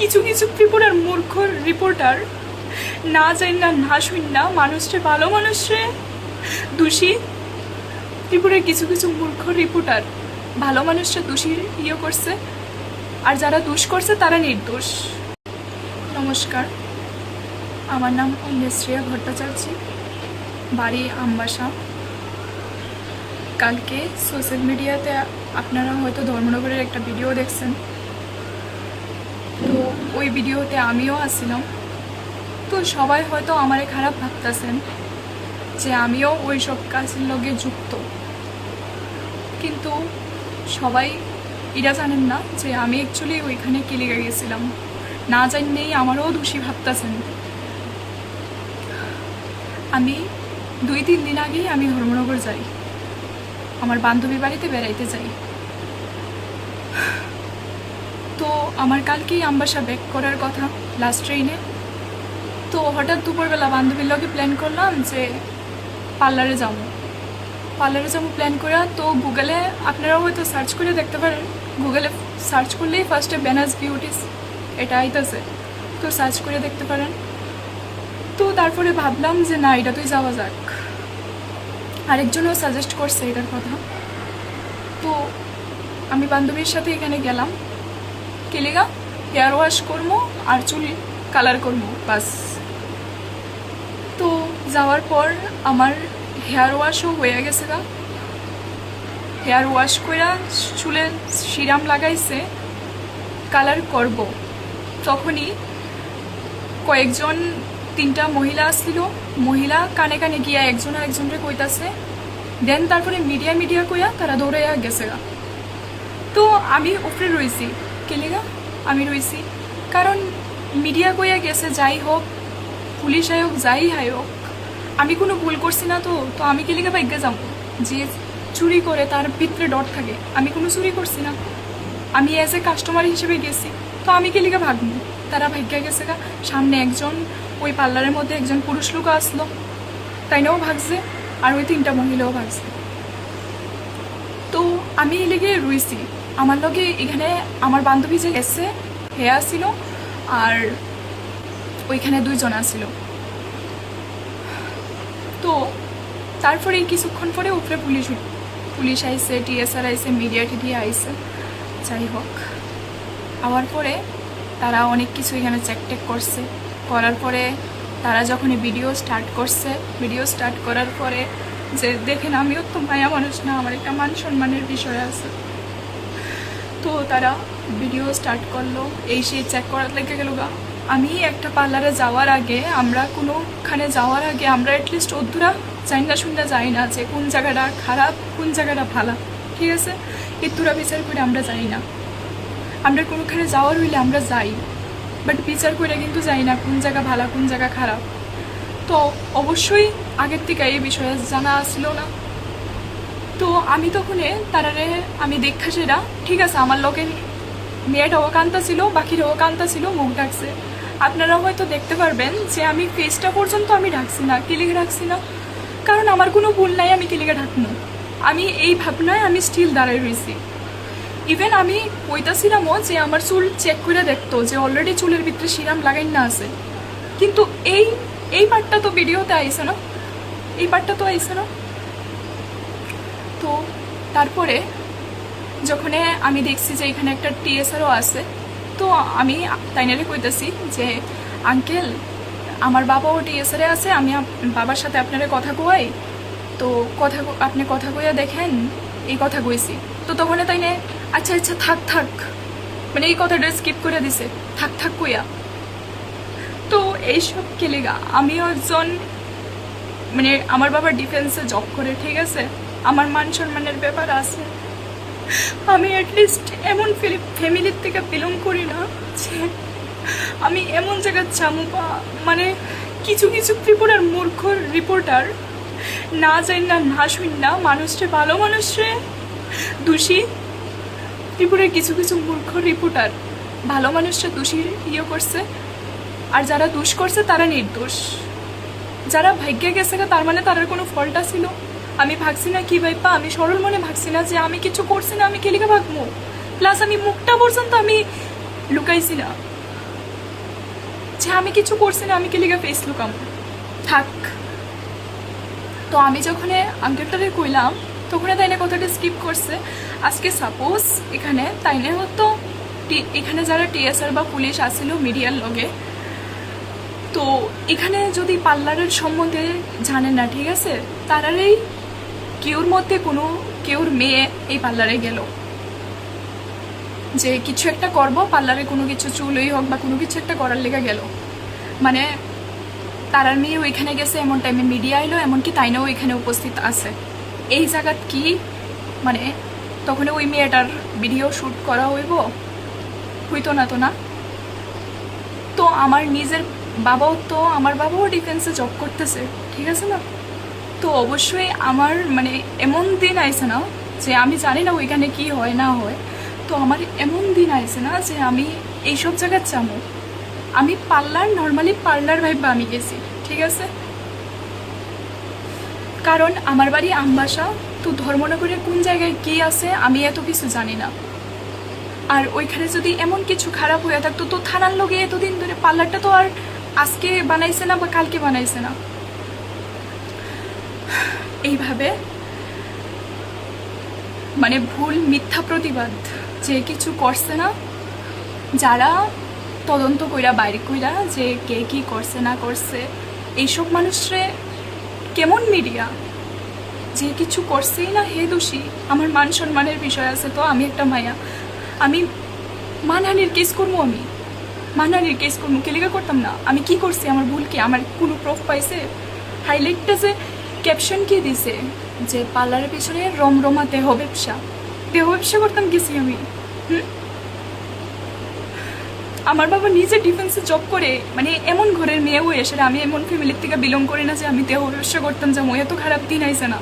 কিছু কিছু ত্রিপুরার মূর্খ রিপোর্টার না যাই না না শুন না মানুষরে ভালো মানুষরে দোষী। ত্রিপুরার কিছু কিছু মূর্খ রিপোর্টার ভালো মানুষরা দোষী ইয়ে করছে। আর যারা দোষ করছে, তারা নির্দোষ। নমস্কার, আমার নাম অন্যশ্রেয়া ভট্টাচার্য, বাড়ি আমবাসা। কালকে সোশ্যাল মিডিয়াতে আপনারা হয়তো ধর্মনগরের একটা ভিডিও দেখছেন। তো ওই ভিডিওতে আমিও আসছিলাম। তো সবাই হয়তো আমারে খারাপ ভাবতেছেন যে আমিও ওই সব কাজের লগে যুক্ত। কিন্তু সবাই এরা জানেন না যে আমি অ্যাকচুয়ালি ওইখানে কি লেগে গেছিলাম। না জানলেই আমারও দোষী ভাবতেছেন। আমি দুই তিন দিন আগেই আমি ধর্মনগর যাই। আমার বান্ধবী বাড়িতে বেড়াইতে যাই। তো আমার কালকেই আমবাসা ব্যাক করার কথা লাস্ট ট্রেনে তো হঠাৎ দুপুরবেলা বান্ধবীর লগে প্ল্যান করলাম যে পার্লারে যাব। পার্লারে যাব প্ল্যান করে, তো গুগলে আপনারাও হয়তো সার্চ করে দেখতে পারেন। গুগলে সার্চ করলেই ফার্স্টে বেনাস বিউটিস এটা আইতেছে। তো সার্চ করে দেখতে পারেন। তো তারপরে ভাবলাম যে না এটা তুই যাওয়া যাক। আরেকজনও সাজেস্ট করছে এটার কথা। তো আমি বান্ধবীর সাথে এখানে গেলাম। কেলেগা হেয়ার ওয়াশ করব আর চুল কালার করব বাস। তো যাওয়ার পর আমার হেয়ার ওয়াশও হয়ে গেছে গা। হেয়ার ওয়াশ কইরা চুলে সিরাম লাগাইছে কালার করব। তখনই কয়েকজন তিনটা মহিলা আসছিল। মহিলা কানে কানে গিয়া একজন আর একজনরে কইতাছে, দেন তারপরে মিডিয়া মিডিয়া কইয়া তারা দৌড়াইয়া গেছে গা। তো আমি উপরে রয়েছি কেলেগা আমি রয়েছি কারণ মিডিয়া কইয়া গেছে, যাই হোক, পুলিশ হোক, যাই হোক, আমি কোনো ভুল করছি না তো তো আমি কেলেগা ভাগ্যে যাব? যে চুরি করে তার ভিতরে ডট থাকে, আমি কোনো চুরি করছি না। আমি অ্যাজ এ কাস্টমার হিসেবে গেছি, তো আমি কেলিকা ভাগবো তারা ভাগ্যা গেছে গা। সামনে একজন, ওই পার্লারের মধ্যে একজন পুরুষ লোক আসলো। তাইনাও ভাগছে, আর ওই তিনটা মহিলাও ভাগছে। তো আমি এই লেগে রুইছি। আমার লগে এখানে আমার বান্ধবী যে এসে হেয়া ছিল আর ওইখানে দুইজন আসছিল তো তারপরে কিছুক্ষণ পরে উপরে পুলিশ পুলিশ আইসে টিএসআর আইসে মিডিয়া টিডিয়া আইসে যাই হোক। আওয়ার পরে তারা অনেক কিছু এখানে চেক টেক করছে। করার পরে তারা যখন ভিডিও স্টার্ট করছে, ভিডিও স্টার্ট করার পরে যে দেখেন আমিও তো মায়া মানুষ না, আমার একটা মান সম্মানের বিষয় আছে। তো তারা ভিডিও স্টার্ট করল, এই সেই চেক করার লেগে গেল গা। আমি একটা পার্লারে যাওয়ার আগে, আমরা কোনোখানে যাওয়ার আগে আমরা অ্যাটলিস্ট অধুরা যাই না শুনতে যাই না যে কোন জায়গাটা খারাপ, কোন জায়গাটা ভালো। ঠিক আছে? এতুরা বিচার করে আমরা যাই না। আমরা কোনোখানে যাওয়ার হইলে আমরা যাই বাট বিচার করে কিন্তু যাই না কোন জায়গা ভালো, কোন জায়গা খারাপ। তো অবশ্যই আগের থেকে এই বিষয়ে জানা আসলো না। তো আমি তখন তারারে আমি দেখা সেরা ঠিক আছে, আমার লোকে মেয়েটাও কান্তা ছিল বাকিরাও কান্তা ছিল, মুখ ডাকছে আপনারা হয়তো দেখতে পারবেন যে আমি ফেসটা পর্যন্ত আমি ঢাকছি না কিলিকে ঢাকছি না। কারণ আমার কোনো ভুল নাই, আমি কিলিকে ঢাকনো আমি এই ভাবনায় আমি স্টিল দাঁড়ায় রয়েছি ইভেন আমি কইতাছিলামও যে আমার চুল চেক করে দেখতো যে অলরেডি চুলের ভিতরে সিরাম লাগাই না আছে। কিন্তু এই এই পার্টটা তো ভিডিওতে আইসে না? এই পার্টটা তো আইসে না? তো তারপরে যখন আমি দেখছি যে এখানে একটা টিএসআরও আছে, তো আমি তাইনারে কইতেছি যে, আঙ্কেল, আমার বাবাও টিএসআরে আছে, আমি বাবার সাথে আপনারে কথা কই। তো কথা আপনি কথা কইয়া দেখেন, এই কথা কইছি। তো তখন তাইনে আচ্ছা আচ্ছা থাক থাক। মানে এই কথাটা স্কিপ করে দিছে, থাক থাক কইয়া। তো এইসব কেলেগা, আমিও একজন মানে আমার বাবা ডিফেন্সে জব করে, ঠিক আছে? আমার মান সম্মানের ব্যাপার আছে। আমি অ্যাটলিস্ট এমন ফ্যামিলির থেকে বিলং করি না যে আমি এমন জায়গায় চামু বা মানে কিছু কিছু ত্রিপুরার মূর্খ রিপোর্টার না যাই না না শুন না মানুষরে ভালো মানুষরে দোষী। ত্রিপুরার কিছু কিছু মূর্খ রিপোর্টার ভালো মানুষরা দোষী ইয়ে করছে। আর যারা দোষ করছে তারা নির্দোষ। যারা ভাগ্যে গেছে তার মানে তাদের কোনো ফলটা ছিল। আমি ভাবছি না কি ভাইপা? আমি সরল মনে ভাবছি না যে আমি কিছু করছি না, আমি কেলিকা ভাগবো? প্লাস আমি মুখটা পর্যন্ত আমি লুকাইছি না। যে আমি কিছু করছি না, আমি কে লিগা ফেস লুকাম থাক। তো আমি যখন আঙ্কেলটারে কইলাম, তখন তাইনে কথাটা স্কিপ করছে। আজকে সাপোজ এখানে তাইনে হতো এখানে যারা টিএসআর বা পুলিশ আসছিল মিডিয়ার লগে, তো এখানে যদি পার্লারের সম্বন্ধে জানে না, ঠিক আছে? তারারই কেউর মধ্যে কোনো কেউর মেয়ে এই পার্লারে গেল। যে কিছু একটা করব, পার্লারে কোনো কিছু চুলই হোক বা কোনো কিছু একটা করার লেগে গেল। মানে তারার মেয়ে ওইখানে গেছে, এমন টাইমে মিডিয়া এলো, এমনকি তাইনাও এখানে উপস্থিত আছে। এই জায়গাত কি? মানে তখন ওই মেয়েটার ভিডিও শ্যুট করা হইব? হইতো না তো না? তো আমার নিজের বাবাও তো, আমার বাবাও ডিফেন্সে জব করতেছে, ঠিক আছে না? তো অবশ্যই আমার মানে এমন দিন আইছে না যে আমি জানি না ওইখানে কি হয়, না হয়। তো আমার এমন দিন আইছে না যে আমি এইসব জায়গায় চামো। আমি পার্লার নর্মালি পার্লার ভাইবা আমি গেছি, ঠিক আছে? কারণ আমার বাড়ি আমবাসা, তো ধর্মনগরে কোন জায়গায় কি আছে আমি এত কিছু জানি না। আর ওইখানে যদি এমন কিছু খারাপ হয়ে থাকতো, তো থানার লোকে এতদিন ধরে পার্লারটা তো আর আজকে বানাইছে না বা কালকে বানাইছে না। এইভাবে মানে ভুল মিথ্যা প্রতিবাদ যে কিছু করছে না, যারা তদন্ত কইরা, বাইরে কইরা যে কে কি করছে, না করছে, এইসব মানুষরে কেমন মিডিয়া? যে কিছু করছেই না, হে দোষী, আমার মান সম্মানের বিষয় আছে তো, আমি একটা মায়া। আমি মানহানির কেস করব আমি। মানহানির কেস করব কেলিকা করতাম না? আমি কি করছি? আমার ভুল কি? আমার কোনো প্রুফ পাইছে? হাইলাইটটা যে ক্যাপশন কি দিছে? যে পার্লারের পিছনে রমরমা দেহ ব্যবসা দেহ ব্যবসা করতাম গেছি আমি। হুম? আমার বাবা নিজে ডিফেন্সে জব করে মানে এমন ঘরের মেয়েও এসে আমি এমন ফ্যামিলির থেকে বিলং করি না যে আমি দেহ ব্যবসা করতাম যে এত খারাপ দিন আইসে না।